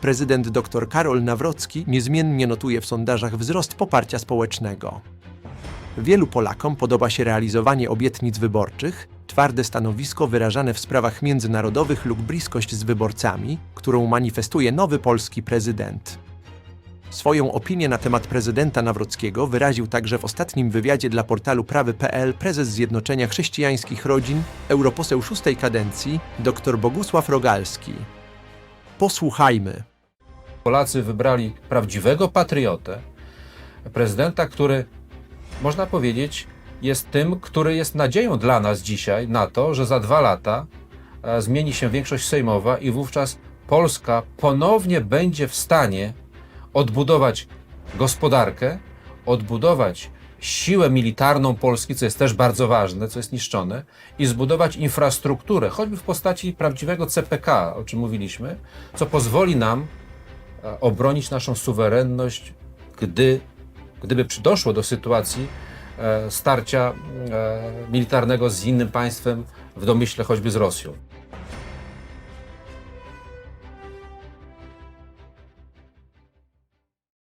prezydent dr Karol Nawrocki niezmiennie notuje w sondażach wzrost poparcia społecznego. Wielu Polakom podoba się realizowanie obietnic wyborczych, twarde stanowisko wyrażane w sprawach międzynarodowych lub bliskość z wyborcami, którą manifestuje nowy polski prezydent. Swoją opinię na temat prezydenta Nawrockiego wyraził także w ostatnim wywiadzie dla portalu prawy.pl prezes Zjednoczenia Chrześcijańskich Rodzin, europoseł szóstej kadencji, dr Bogusław Rogalski. Posłuchajmy. Polacy wybrali prawdziwego patriotę, prezydenta, który można powiedzieć jest tym, który jest nadzieją dla nas dzisiaj na to, że za dwa lata e, zmieni się większość sejmowa i wówczas Polska ponownie będzie w stanie odbudować gospodarkę, odbudować siłę militarną Polski, co jest też bardzo ważne, co jest niszczone, i zbudować infrastrukturę, choćby w postaci prawdziwego CPK, o czym mówiliśmy, co pozwoli nam e, obronić naszą suwerenność, gdy, gdyby doszło do sytuacji e, starcia e, militarnego z innym państwem, w domyśle choćby z Rosją.